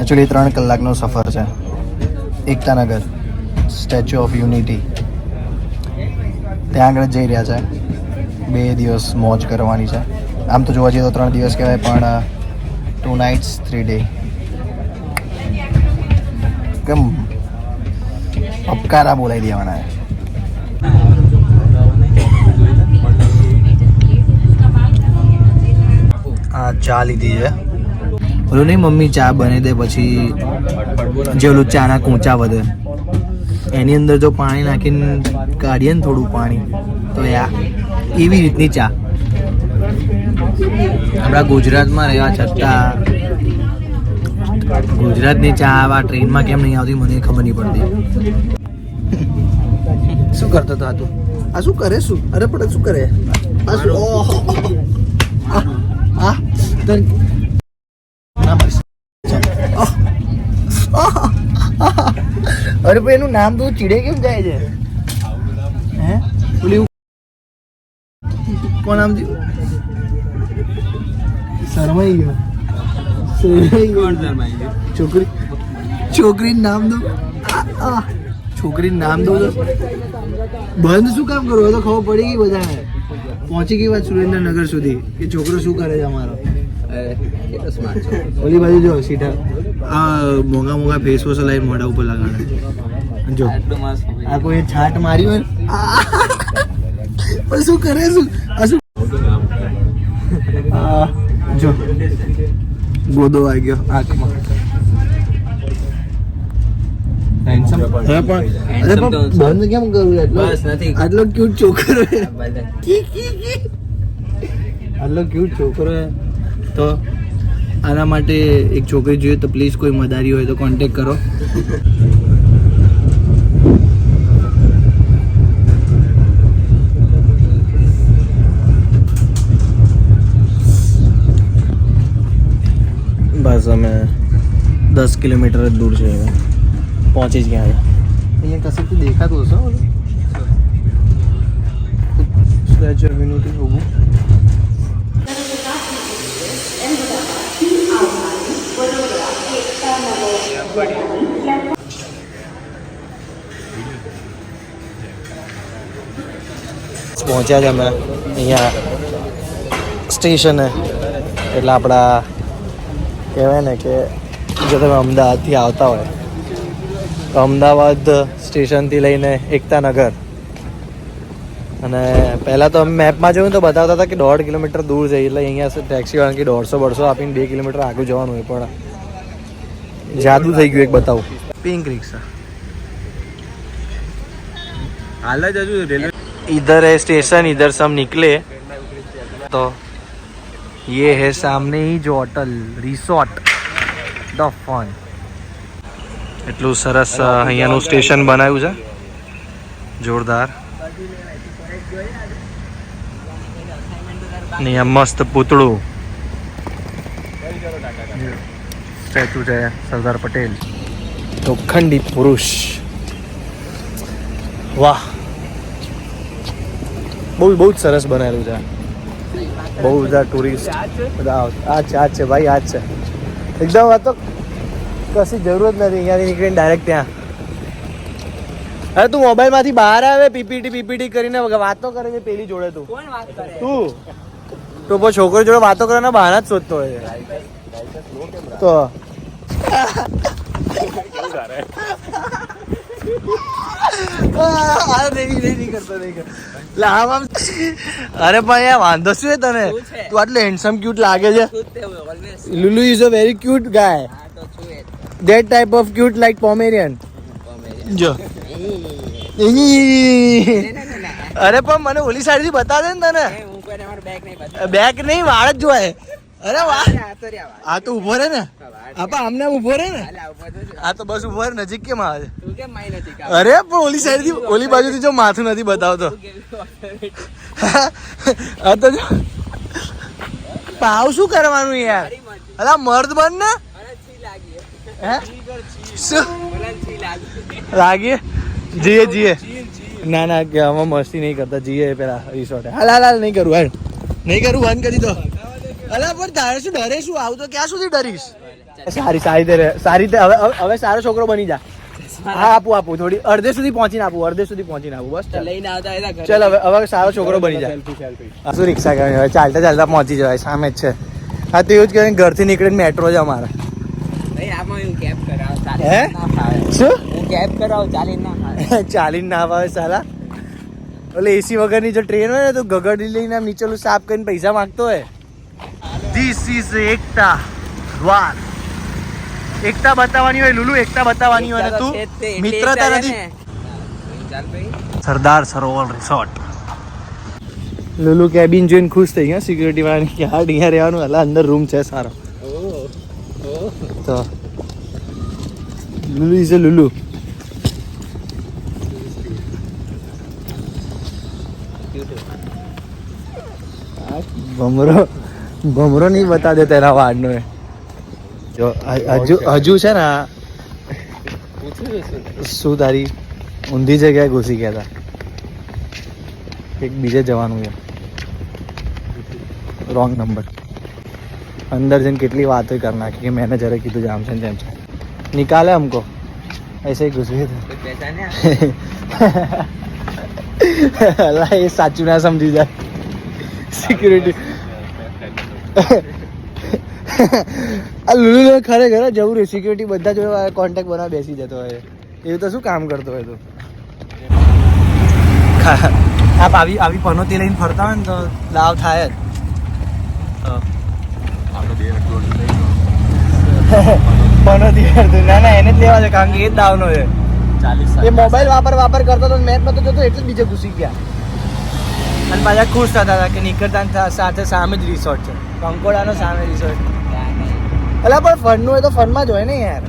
Actually ત્રણ કલાકનો સફર છે. એકતાનગર સ્ટેચ્યુ ઓફ યુનિટી ત્યાં આગળ જઈ રહ્યા છે. બે દિવસ મોજ કરવાની છે. આમ તો જોવા જઈએ તો ત્રણ દિવસ કહેવાય, પણ ટુ નાઇટ્સ થ્રી ડે કેમ અપકારા બોલાવી દેવાના છે. આ ચા લીધી છે. ઓલું નહીં, મમ્મી, ચા બને દે પછી જે ઓલું ચાના કૂંચા વધે. એની અંદર જો પાણી નાખીને કાઢીએ ને થોડું પાણી, તો યા એવી રીતની ચા. આપણા ગુજરાતમાં રહેવા છતાં ગુજરાતની ચા આવા ટ્રેનમાં કેમ નહીં આવતી, મને ખબર નહીં પડતી. શું કરતો હતો તું? આ શું કરે શું? અરે પણ શું કરે? આ શું આ, તન ના બસ આહ! આહ! આહ! અરે ભાઈ એનું નામ તો ચીડે કેમ જાય છે? હે? પેલી કોણ નામ શરમાઈ ગયો. શરમાઈ ગયો. છોકરી છોકરીનું નામ દો. છોકરીનું નામ દો તો બંધ શું કામ કરો? એ તો ખબર પડી ગઈ બધાને. પહોંચી ગઈ વાત સુરેન્દ્રનગર સુધી કે છોકરો શું કરે છે અમારો? ઓલી બાજુ જો સીધા. આ મોંઘા મોંઘા ફેસ વોશ લાવી મોઢા ઉપર લગાડે. જો. આ કોઈ છાટ મારી હોય પણ શું કરે શું? આ શું? જો. ગોદો આવી ગયો આંખમાં. બંધ કેમ કરવું એટલો આટલો ક્યુટ છોકરો. આટલો ક્યુટ છોકરો. તો આના માટે એક છોકરી જોઈએ તો પ્લીઝ કોઈ મદારી હોય તો કોન્ટેક કરો. બસ અમે દસ કિલોમીટર જ દૂર છે પહોંચી જ ગયા અહીંયા કશેથી દેખાતું હશે સ્ટેચ્યુ ઓફ યુનિટી ઊભું પહોંચ્યા છે અમે. અહીંયા સ્ટેશને એટલે આપણા કહેવાય ને કે જો તમે અમદાવાદથી આવતા હોય, તો અમદાવાદ સ્ટેશનથી લઈને એકતાનગર. અને પહેલાં તો અમે મેપમાં જોયું તો બતાવતા હતા કે દોઢ કિલોમીટર દૂર જઈએ એટલે અહીંયા ટેક્સી વાળા કે દોઢસો બળસો આપીને બે કિલોમીટર આગળ જવાનું હોય પણ જાદુ થઈ ગયું એક બતાવું પિંક રિક્ષા હાલ જ હજુ રેલવે इधर है स्टेशन इधर से हम निकले तो ये है सामने ही जो होटल रिसोर्ट ધ ફન એટલું સરસ અ, અહીંયાનું સ્ટેશન બનાવ્યું છે જોરદાર ને અહીંયા મસ્ત પૂતળું સ્ટેચ્યુ છે સરદાર પટેલ. લોખંડી પુરુષ. વાહ. બહુ બહુ જ સરસ બનાવેલું છે બહુ બધા ટુરિસ્ટ બધા આ છે આ છે ભાઈ આ જ છે. એકદમ આ તો કશી જરૂર જ નથી. અહીંયાથી નીકળીને ડાયરેક્ટ ત્યાં. અરે તું મોબાઈલમાંથી બહાર આવે પીપીટી પીપીટી કરીને વાતો કરે છે પેલી જોડે તું. કોણ વાત કરે? તું. તો પછી છોકરી જોડે વાતો કરવાના બહાના જ શોધતો હોય તો અરે પણ યાર વાંધો શું છે તને? તું આટલું હેન્ડસમ ક્યુટ લાગે છે. Lulu is a very cute guy that type of cute like Pomeranian જો. અરે પણ મને ઓલી સાઈડથી બતાવે ને તને. બેક નહીં વાળ જ જોવાય. અરે વાહ. આ તો ઊભો રહે ને. આપા આમને આમ ઊભો રહે ને. આ તો બસ ઊભો રહે નજીક કેમ આવે? અરે પણ ઓલી સાઈડથી ઓલી બાજુથી જો માથું નથી બતાવતો. તું આ તો જો. પાવ શું કરવાનું યાર? અલા મર્દ બન ને? લાગીએ જીએ જીએ. ના ના કે અમે મસ્તી નહીં કરતા. જીએ પેલા રિસોર્ટે હાલ હાલ હાલ નહીં કરું હાલ. નહીં કરું બંધ કરી દો. અલા પણ તારે શું ડરે શું? આવું તો ક્યાં સુધી ડરીશ? સારી સારી રીતે સારી રીતે હવે હવે- સારો છોકરો બની જા. હા આપું આપું. થોડી અડધે સુધી પહોંચીને આપું અડધે સુધી પહોંચીને આપું. બસ ચાલ. લઈને આવતા હતા હવે હવે સારો છોકરો બની જાય શું રિક્ષા કરવાની હવે ચાલતા ચાલતા પહોંચી જવાય. સામે જ છે. હા તો એવું જ કહેવાય ઘરથી નીકળીને મેટ્રો જ અમારે? ચાલી ચાલી ચાલીને ના આવે સાલા. ઓલે એસી વગરની જો ટ્રેન હોય ને તો ગગડી લઈને નીચેલું સાફ કરીને પૈસા માંગતો હોય. ધીસ ઇઝ એકતા દ્વાર. એકતા બતાવવાની હોય લુલુ એકતા બતાવવાની હોય તો મિત્રતા નથી. Sardar Sarovar resort Lulu cabin જોઈને ખુશ થઈ ગયા સિક્યુરિટી વાળાની કે હા અહીંયા રહેવાનું એટલે અંદર રૂમ છે સારો. તો લુલુ ઇઝ અ લુલુ. ભમરો ભમરો નહીં બતા દે તેના વાળનો એ. જો હ- હજુ હજુ છે ને આ શું તારી ઊંધી જગ્યાએ ઘૂસી ગયા હતા એક બીજે જવાનું છે રોંગ નંબર અંદર જઈને કેટલી વાતો કરી નાખી કે મેનેજરે કીધું જામ છે ને તેમ છે નિકાલે हमको ऐसे ही घुस गए थे કોઈ પૈસા ને અલા એ સાચું ના સમજી જાય સિક્યુરિટી આ લુલુ ખરેખર જવું રહ્યું. સિક્યુરિટી બધા જોડે કોન્ટેક્ટ બનાવ બેસી જતો હોય. એવું તો શું કામ કરતો હોય તું? આપ આવી આવી પનોતી લઈને ફરતા હોય ને તો લાવ થાય જ. પનોતી કરતું ના ના એને જ લેવા છે કારણ કે એ જ દાવનો છે. એ મોબાઈલ વાપર વાપર કરતો હતો મેચ નતો જતો એટલે જ બીજે ઘૂસી ગયા. અને પાછા ખુશ થતા હતા કે નીકળતા સાથે સામે જ રિસોર્ટ છે. કંકોડાનો સામે રિસોર્ટ એટલે પણ ફનનું હોય તો ફનમાં જ હોય ને યાર.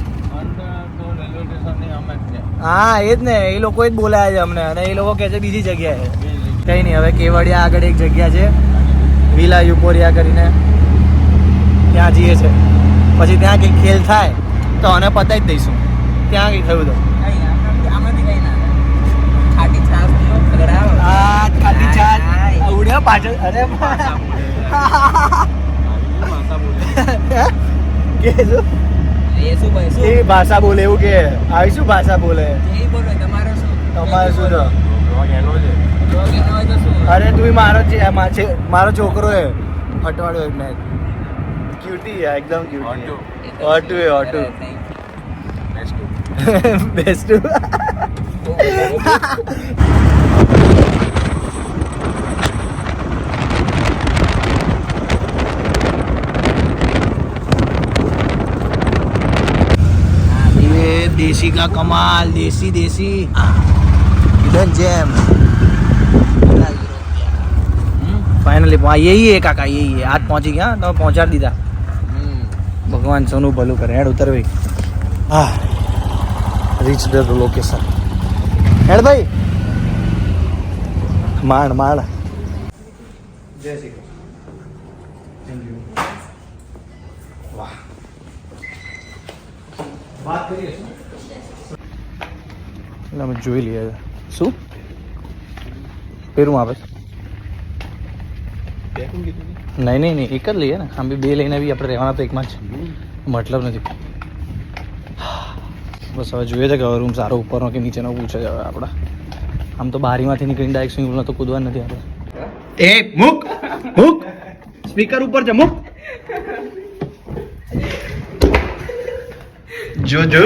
હા એ જ ને એ લોકો જ બોલાયા છે અમને અને એ લોકો કહે છે બીજી જગ્યાએ. કઈ નહીં હવે કેવડિયા આગળ એક જગ્યા છે વિલા યુપોરિયા કરીને. ત્યાં જઈએ છે. પછી ત્યાં કંઈક ખેલ થાય તો અને પતાવી જ દઈશું. ત્યાં કંઈ થયું. તો પાછળ અરે કે શું એ ભાષા બોલે એવું કે? આવી શું ભાષા બોલે? એ બોલો? તમારો શું? શું અરે તું મારો છે છે મારો છોકરો હે અટવાડો એક ને ક્યુટી હે એકદમ ક્યુટી ઓટુ એ ઓટુ બેસ્ટ બેસ્ટ you. ये देसी का कमाल देसी देसी हिडन जेम फाइनली यही है काका यही है आज पहुंची गया तो पहुंचा दीदा હમ. ભગવાન સોનું ભલું કરે હેડ ઉતર ભાઈ હા રીચ ધ લોકેશન હેડ ભાઈ માંડ માંડ જય શ્રી કૃષ્ણ વાહ વાત કરીએ એટલે અમે જોઈ લઈએ શું પેરું આપે છે નહીં નહીં નહીં એક જ લઈએ ને આમ બી બે લઈને બી આપણે રહેવાના તો એકમાં જ મતલબ નથી બસ હવે જોઈએ છે કે હવે રૂમ સારો ઉપરનો કે નીચેનો પૂછે છે હવે આપણા આમ તો બારીમાંથી નીકળીને ડાયરેક્ટ સ્વિમિંગ પુલમાં તો કૂદવા નથી આપણે એ મૂક મૂક સ્પીકર ઉપર છે મૂક જો જો